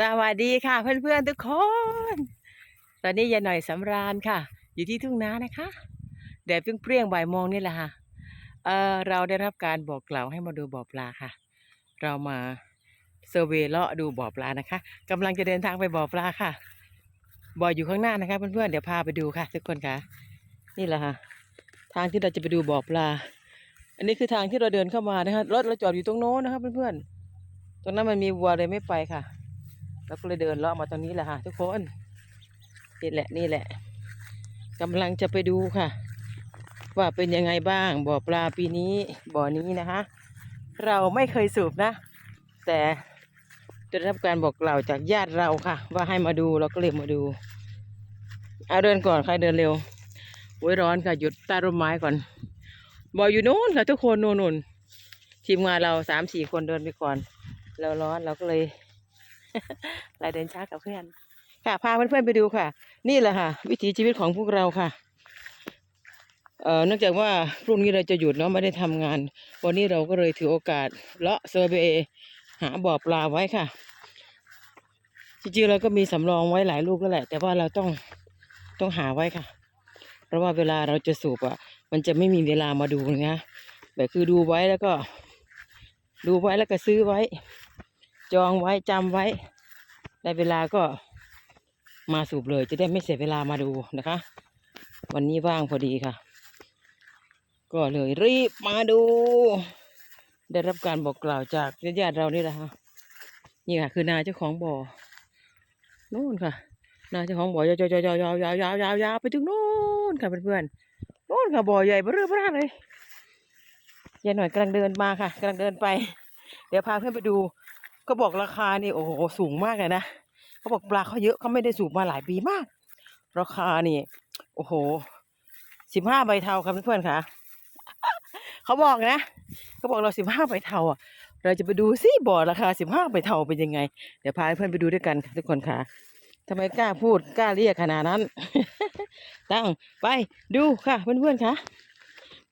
สวัสดีค่ะ เพื่อนๆทุกคน ตอนนี้ยายหน่อยสำราญค่ะ อยู่ที่ทุ่งนานะคะแดดเปรี้ยงๆบ่ายโมงนี่แหละค่ะเออเราได้รับการบอกกล่าวให้มาดูบ่อปลาค่ะ เรามาเซอร์เวย์เลาะดูบ่อปลานะคะกำลังจะเดินทางไปบ่อปลาค่ะ บ่ออยู่ข้างหน้านะคะ เพื่อนๆเดี๋ยวพาไปดูค่ะ ทุกคนค่ะ นี่แหละค่ะ ทางที่เราจะไปดูบ่อปลา อันนี้คือทางที่เราเดินเข้ามานะคะรถเราจอดอยู่ตรงโน้นนะคะเพื่อนๆตรงนั้นมันมีวัวเลยไม่ไปค่ะ เราก็เลยเดินเลาะมาตรงนี้แหละค่ะ ทุกคนนี่แหละนี่แหละกำลังจะไปดูค่ะ ว่าเป็นยังไงบ้างบ่อปลาปีนี้บ่อนี้นะคะ เราไม่เคยสูบนะ แต่ได้รับการบอกกล่าวจากญาติเราค่ะ ว่าให้มาดูเราก็เลยมาดูเอาเดินก่อนใครเดินเร็วโอ้ยร้อนค่ะหยุดใต้ร่มไม้ก่อนบ่ออยู่โน้นค่ะทุกคนโน่นนู่นทีมงานเราสามสี่คนเดินไปก่อน เราร้อนเราก็เลย เราเดินช้ากับเพื่อน ค่ะ พาเพื่อนๆไปดูค่ะ นี่แหละค่ะ วิถีชีวิตของพวกเราค่ะ เอ่อเนื่องจากว่าพรุ่งนี้เราจะหยุดเนาะไม่ได้ทำงาน วันนี้เราก็เลยถือโอกาสเลาะเซอร์เวย์หาบ่อปลาไว้ค่ะ จริงๆเราก็มีสำรองไว้หลายลูกแล้วแหละ แต่ว่าเราต้องต้องหาไว้ค่ะ เพราะว่าเวลาเราจะสูบอะ มันจะไม่มีเวลามาดูนะแบบคือดูไว้แล้วก็ ดูไว้แล้วก็ซื้อไว้ จองไว้จำไว้ได้เวลาก็มาสูบเลย จะได้ไม่เสียเวลามาดูนะคะ วันนี้ว่างพอดีค่ะ ก็เลยรีบมาดู ได้รับการบอกกล่าวจากญาติเรานี่แหละค่ะนี่ค่ะ คือนาเจ้าของบ่อนู่นค่ะ นาเจ้าของบ่อยาวๆๆๆๆๆๆๆๆไปถึงนู่นค่ะเพื่อนๆนู่นค่ะบ่อใหญ่เบ้อเร่อเบ้อเลยยายหน่อยกำลังเดินมาค่ะกำลังเดินไป เดี๋ยวพาเพื่อนไปดู ก็บอกราคานี่โอ้โหสูงมากเลยนะเขาบอกปลาเขาเยอะเขาไม่ได้สูบมาหลายปีมาก ราคานี่ โอ้โหสิบห้าใบเทาครับเพื่อนๆค่ะเขาบอกนะเขาบอกเราสิบห้าใบเทาอะเราจะไปดูซิบ่อราคาสิบห้าใบเทาเป็นยังไง เดี๋ยวพาเพื่อนไปดูด้วยกันค่ะทุกคนค่ะทำไมกล้าพูดกล้าเรียกขนาดนั้น ตั้งไปดูค่ะเพื่อนๆค่ะ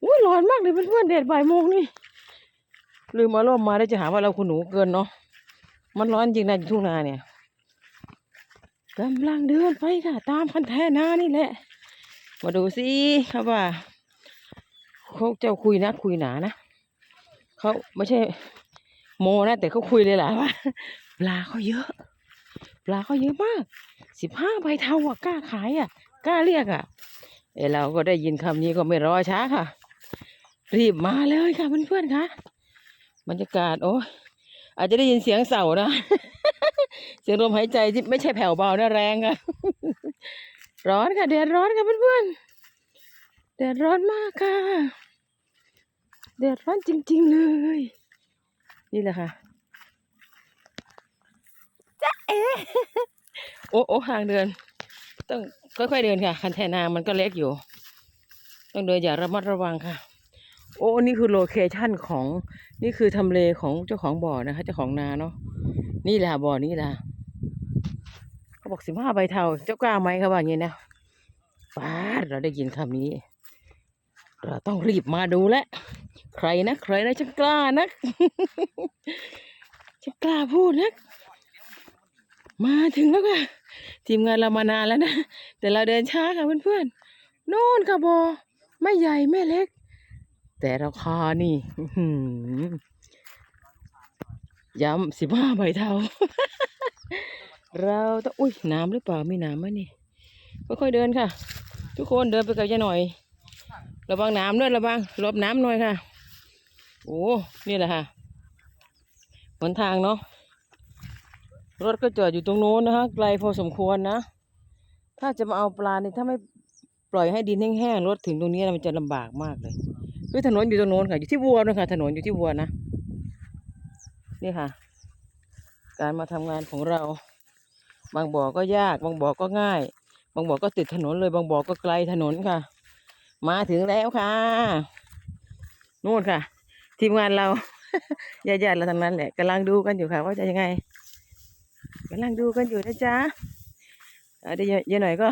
อุ้ยร้อนมากเลยเพื่อนๆแดดบ่ายโมงนี่ลืมมาล่มมาได้จะหาว่าเราคุณหนูเกินเนาะ มันร้อนจริงนะทุ่งนาเนี่ยกำลังเดินไปค่ะ ตามคันแท่นานี่แหละ มาดูสิครับว่าเขาเจ้าคุยนะคุยหนานะเขาไม่ใช่ โมนะ แต่เขาคุยเลยแหละว่าปลาเขาเยอะ ปลาเขาเยอะมากสิบห้าใบเท่าอะกล้าขายอะกล้าเรียกอะเออเราก็ได้ยินคำนี้ก็ไม่รอช้าค่ะ รีบมาเลยค่ะเพื่อนๆค่ะบรรยากาศโอ้ย อาจจะได้ยินเสียงเสานะ เสียงลมหายใจที่ไม่ใช่แผ่วเบานะแรงอะร้อนค่ะแดดร้อนค่ะเพื่อนๆแดดร้อนมากค่ะแดดร้อนจริง ๆเลย นี่แหละค่ะจ๊ะเอ๋โอ้โอ้ห่างเดิน ต้องค่อยๆเดินค่ะ คันแทนามันก็เล็กอยู่ ต้องเดินอย่าระมัดระวังค่ะ โอ้นี่คือโลเคชั่นของนี่คือทำเลของเจ้าของบ่อนะคะ เจ้าของนาเนาะนี่แหละบ่อนี่แหละเขาบอกสิบห้าใบเทาเจ้ากล้าไหมเขาว่าอย่างนี้นะฟ้าดเราได้ยินคำนี้ เราต้องรีบมาดูแลใครนะ ใครนะฉันกล้านักฉันกล้าพูดนักมาถึงแล้วค่ะ ทีมงานเรามานานแล้วนะ แต่เราเดินช้าค่ะเพื่อนๆโน่นค่ะบอไม่ใหญ่ไม่เล็ก แต่ราคานี่ย้ำสิบห้าใบเท่า เราต้องอุ้ยน้ำหรือเปล่ามีน้ำไหมนี่ค่อยๆเดินค่ะ ทุกคนเดินไปกับยายหน่อย ระวังน้ำด้วยระวังลบน้ำหน่อยค่ะ โอ้นี่แหละค่ะหนทางเนาะรถก็จอดอยู่ตรงโน้นนะคะไกลพอสมควรนะ ถ้าจะมาเอาปลานี่ถ้าไม่ปล่อยให้ดินแห้งๆรถถึงตรงนี้มันจะลำบากมากเลย คือถนนอยู่ตรงโน้นค่ะ อยู่ที่วัวนะคะถนนอยู่ที่วัวนะนี่ค่ะ การมาทำงานของเรา บางบ่อก็ยาก บางบ่อก็ง่าย บางบ่อก็ติดถนนเลย บางบ่อก็ไกลถนนค่ะ มาถึงแล้วค่ะนู่นค่ะ ทีมงานเราญาติๆเราทั้งนั้นแหละกำลังดูกันอยู่ค่ะว่าจะยังไงกำลังดูกันอยู่นะจ๊ะเดี๋ยวยายหน่อยก็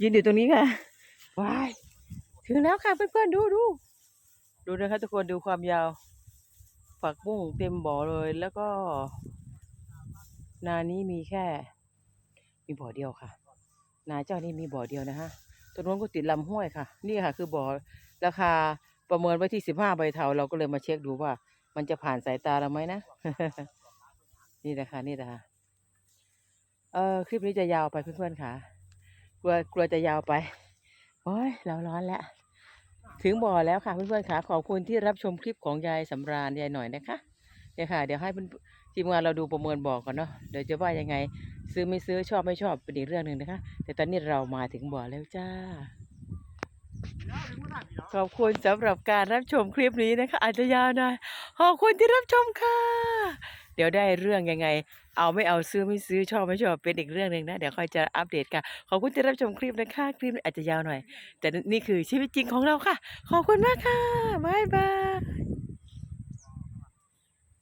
ยืนอยู่ตรงนี้ค่ะว้ายถึงแล้วค่ะเพื่อนๆดูดู ดูนะคะทุกคนดูความยาว ฝักบุ้งเต็มบ่อเลย แล้วก็ นานี้มีแค่ มีบ่อเดียวค่ะ นาเจ้านี่มีบ่อเดียวนะฮะตรงนู้นก็ติดลำห้วยค่ะ นี่ค่ะ คือบ่อราคาประเมินไว้ที่สิบห้าใบเทาเราก็เลยมาเช็คดูว่า มันจะผ่านสายตาเราไหมนะ นี่แหละคะนี่แหละคะเออคลิปนี้จะยาวไปเพื่อนๆค่ะ กลัวกลัวจะยาวไปโอ้ยเราร้อนแล้ว ถึงบ่อแล้วค่ะเพื่อนๆค่ะขอบคุณที่รับชมคลิปของยายสำราญยายหน่อยนะคะเดี๋ยวค่ะ เดี๋ยวให้ทีมงานเราดูประเมินบ่อก่อนเนาะเดี๋ยวจะว่ายังไง ซื้อไม่ซื้อชอบไม่ชอบเป็นอีกเรื่องหนึ่งนะคะ แต่ตอนนี้เรามาถึงบ่อแล้วจ้า ขอบคุณสำหรับการรับชมคลิปนี้นะคะ อาจจะยาวหน่อยขอบคุณที่รับชมค่ะ เดี๋ยวได้เรื่องยังไง เอาไม่เอาซื้อไม่ซื้อชอบไม่ชอบเป็นอีกเรื่องหนึ่งนะ เดี๋ยวค่อยจะอัปเดตค่ะ ขอบคุณที่รับชมคลิปนะคะ คลิปอาจจะยาวหน่อย แต่นี่คือชีวิตจริงของเราค่ะ ขอบคุณมากค่ะ บ๊ายบาย